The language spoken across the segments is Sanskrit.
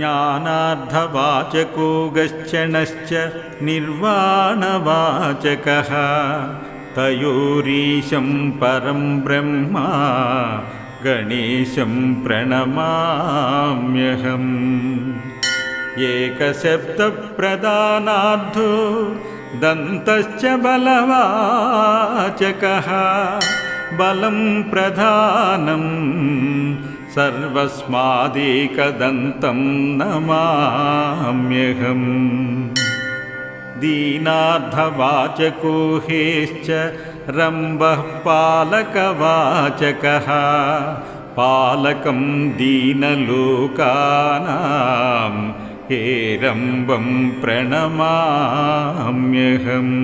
ज्ञानार्धवाचको गश्चनश्च निर्वाणवाचकः। तयोरीशं परं ब्रह्मा गणेशं प्रणमाम्यहम्। एकशब्दप्रदानार्धो दन्तश्च बलवाचकः। बलं प्रधानं सर्वस्मादेकदन्तं नमाम्यहम्। दीनार्धवाचको हेश्च रम्भः पालकवाचकः। पालकं दीनलोकानां हेरम्बं प्रणमाम्यहम्।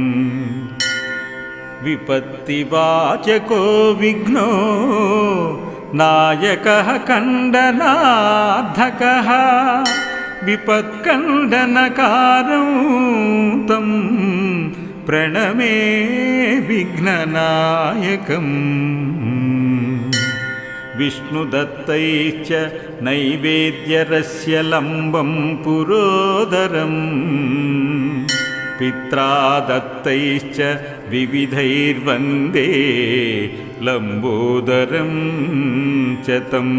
विपत्तिवाचको विघ्नो नायकः कण्डनाधकः विपत्कण्डनकारं तं प्रणमे विघ्ननायकम्। विष्णुदत्तैश्च नैवेद्यरस्य लम्बं पुरोदरम् पित्रा दत्तैश्च विविधैर्वन्दे लम्बोदरं च तम्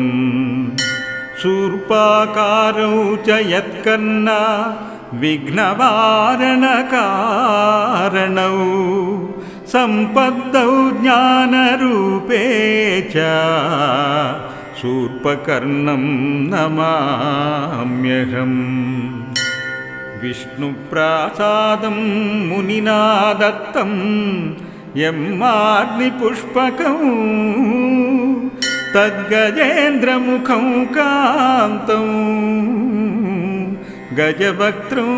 शूर्पाकारौ च यत्कर्णा विघ्नवारणकारणौ सम्पद्दौ ज्ञानरूपे च शूर्पकर्णं नमाम्यहम् विष्णुप्रासादं मुनिना दत्तं यम्माग्निपुष्पकं तद्गजेन्द्रमुखं कान्तं। गजवक्त्रं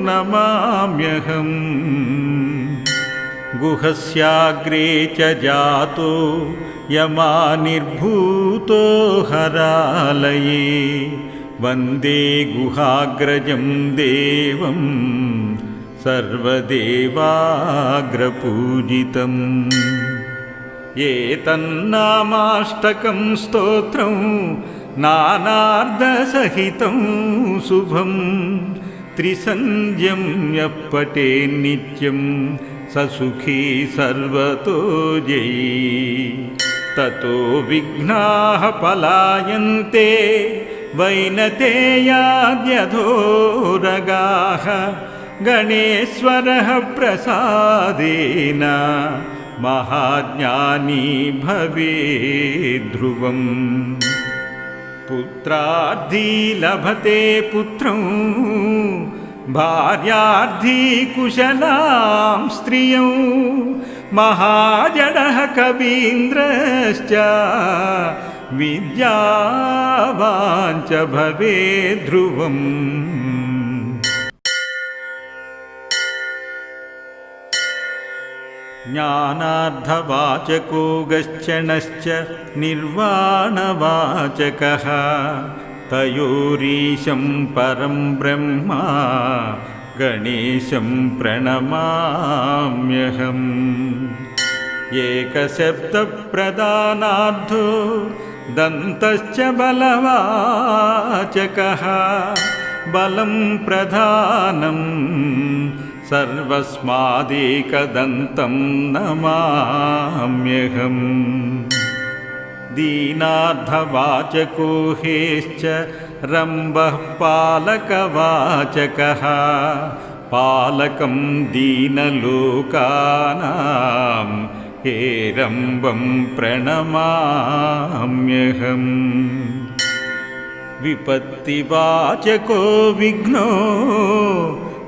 नमाम्यहम्। गुहस्याग्रे च जातो यमानिर्भूतो हरालये। वन्दे गुहाग्रजं देवं सर्वदेवाग्रपूजितम्। एतन्नामाष्टकं स्तोत्रं नानार्धसहितं शुभं। त्रिसन्ध्यं यः पठेन्नित्यं स सुखी सर्वतो जयी ततो विघ्नाः पलायन्ते वैनतेयाद्यधोरगाः गणेश्वरः प्रसादेन महाज्ञानी भवेद्ध्रुवम्। पुत्रार्थी लभते पुत्रं भार्यार्थी कुशलां स्त्रियं महाजडः कवीन्द्रश्च विद्यावाञ्च भवेद्ध्रुवम् ज्ञानार्धवाचको गश्चनश्च निर्वाणवाचकः। तयोरीशं परं ब्रह्मा गणेशं प्रणमाम्यहम्। एकशब्दप्रदानार्धो दन्तश्च बलवाचकः। बलं प्रधानं सर्वस्मादेकदन्तं नमाम्यहम्। दीनार्धवाचको हेश्च रम्भः पालकवाचकः। पालकं दीनलोकानां हेरम्बं प्रणमाम्यहम्। विपत्तिवाचको विघ्नो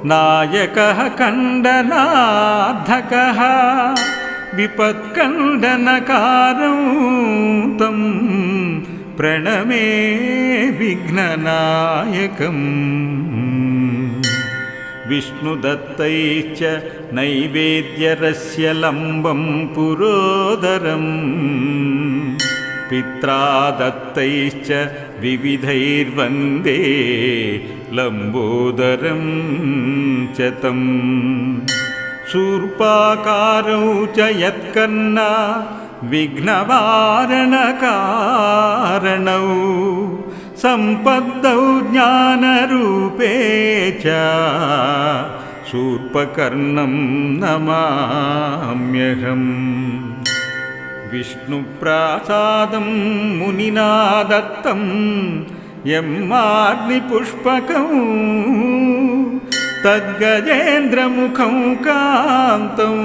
नायकः कण्डनाधकः विपत्कण्डनकारं तं प्रणमे विघ्ननायकम्। विष्णुदत्तैश्च नैवेद्यरस्य लम्बं पुरोदरम्। पित्रा दत्तैश्च विविधैर्वन्दे लम्बोदरं च तम् शूर्पाकारौ च यत्कर्णा विघ्नवारणकारणौ। सम्पद्दौ ज्ञानरूपे च शूर्पकर्णं नमाम्यहम्। विष्णुप्रासादं मुनिना दत्तं यम्माग्निपुष्पकौ तद्गजेन्द्रमुखं कान्तौ।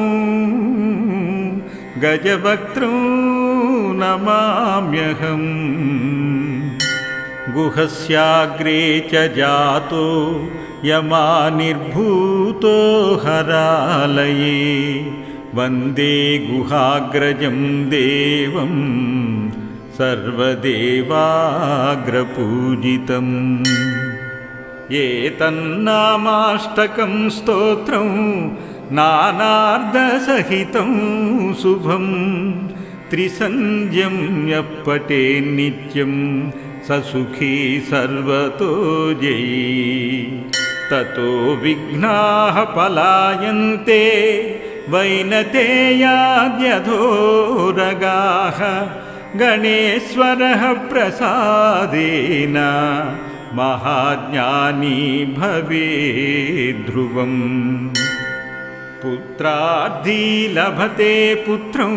गजवक्त्रौ नमाम्यहम् गुहस्याग्रे च जातो यमानिर्भूतो हरालये। वन्दे गुहाग्रजं देवं सर्वदेवाग्रपूजितम्। एतन्नामाष्टकं स्तोत्रं नानार्धसहितं शुभं त्रिसन्ध्यं यः पठेन्नित्यं स सुखी सर्वतो जयी। ततो विघ्नाः पलायन्ते वैनतेयाद्यधोरगाः गणेश्वरः प्रसादेन महाज्ञानी भवेद्ध्रुवम्। पुत्रार्थी लभते पुत्रं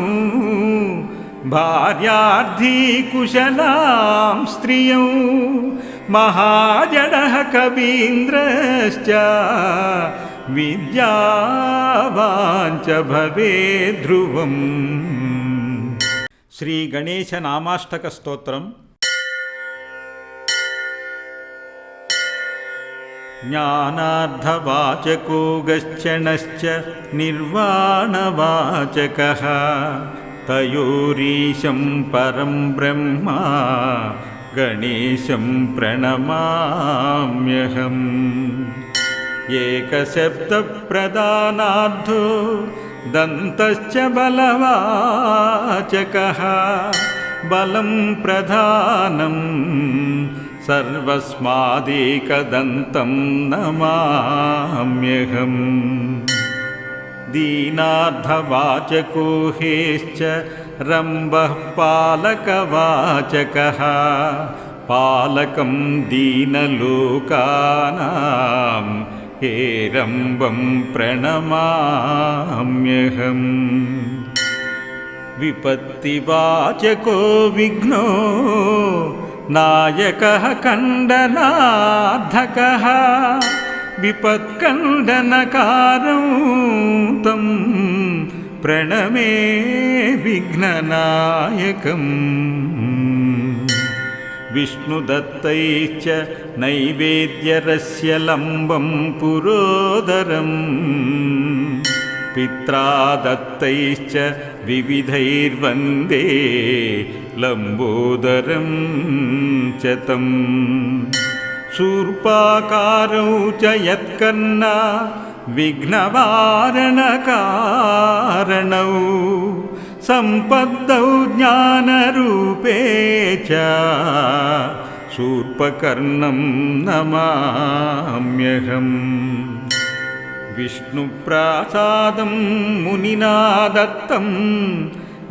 भार्यार्थी कुशलां स्त्रियौ महाजडः कवीन्द्रश्च विद्यावाञ्च भवेद्ध्रुवम् श्रीगणेशनामाष्टकस्तोत्रम्। ज्ञानार्धवाचको गश्चणश्च निर्वाणवाचकः। तयोरीशं परं ब्रह्मा गणेशं प्रणमाम्यहम्। एकशब्दप्रदानार्थो दन्तश्च बलवाचकः। बलं प्रधानम् सर्वस्मादेकदन्तं नमाम्यहम्। दीनार्धवाचको हेश्च रम्भः पालकवाचकः। पालकं दीनलोकानां हेरम्बं प्रणमाम्यहम् विपत्तिवाचको विघ्नो नायकः कण्डनाधकः विपत्कण्डनकारं तं प्रणमे विघ्ननायकम् विष्णुदत्तैश्च नैवेद्यरस्य लम्बं पुरोदरम्। पित्रा दत्तैश्च विविधैर्वन्दे लम्बोदरं च तम्। शूर्पाकारौ च यत्कर्णा विघ्नवारणकारणौ। सम्पद्दौ ज्ञानरूपे च शूर्पकर्णं नमाम्यहम्। विष्णुप्रासादं मुनिना दत्तं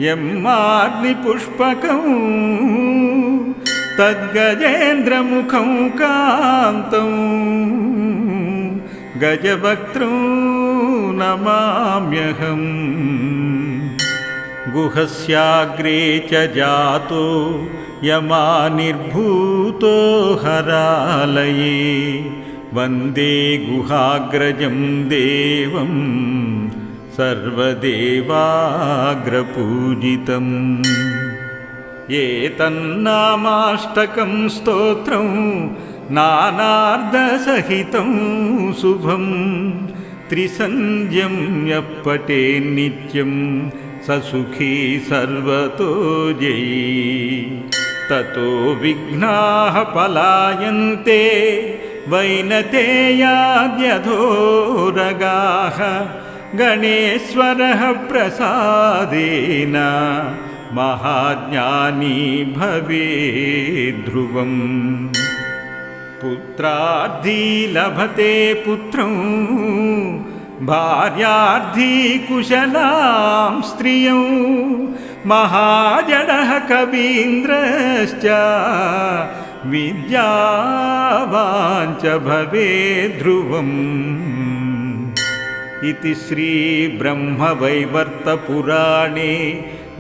यम्माग्निपुष्पकौ तद्गजेन्द्रमुखं कान्तौ गजवक्त्रौ नमाम्यहम्। गुहस्याग्रे च जातो यमानिर्भूतो हरालये। वन्दे गुहाग्रजं देवं। सर्वदेवाग्रपूजितम्। एतन्नामाष्टकं स्तोत्रं नानार्धसहितं शुभं। त्रिसन्ध्यं यः पठेन्नित्यं स सुखी सर्वतो जयी ततो विघ्नाः पलायन्ते वैनतेयाद्यधोरगाः गणेश्वरः प्रसादेन महाज्ञानी भवेद्ध्रुवम्। पुत्रार्थी लभते पुत्रं भार्यार्थी कुशलां स्त्रियौ महाजडः कवीन्द्रश्च विद्यावाञ्च भवेद्ध्रुवम् इति श्रीब्रह्मवैवर्तपुराणे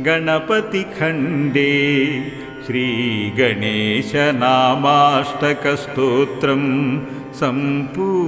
गणपतिखण्डे श्रीगणेशनामाष्टकस्तोत्रं सम्पूर्णम्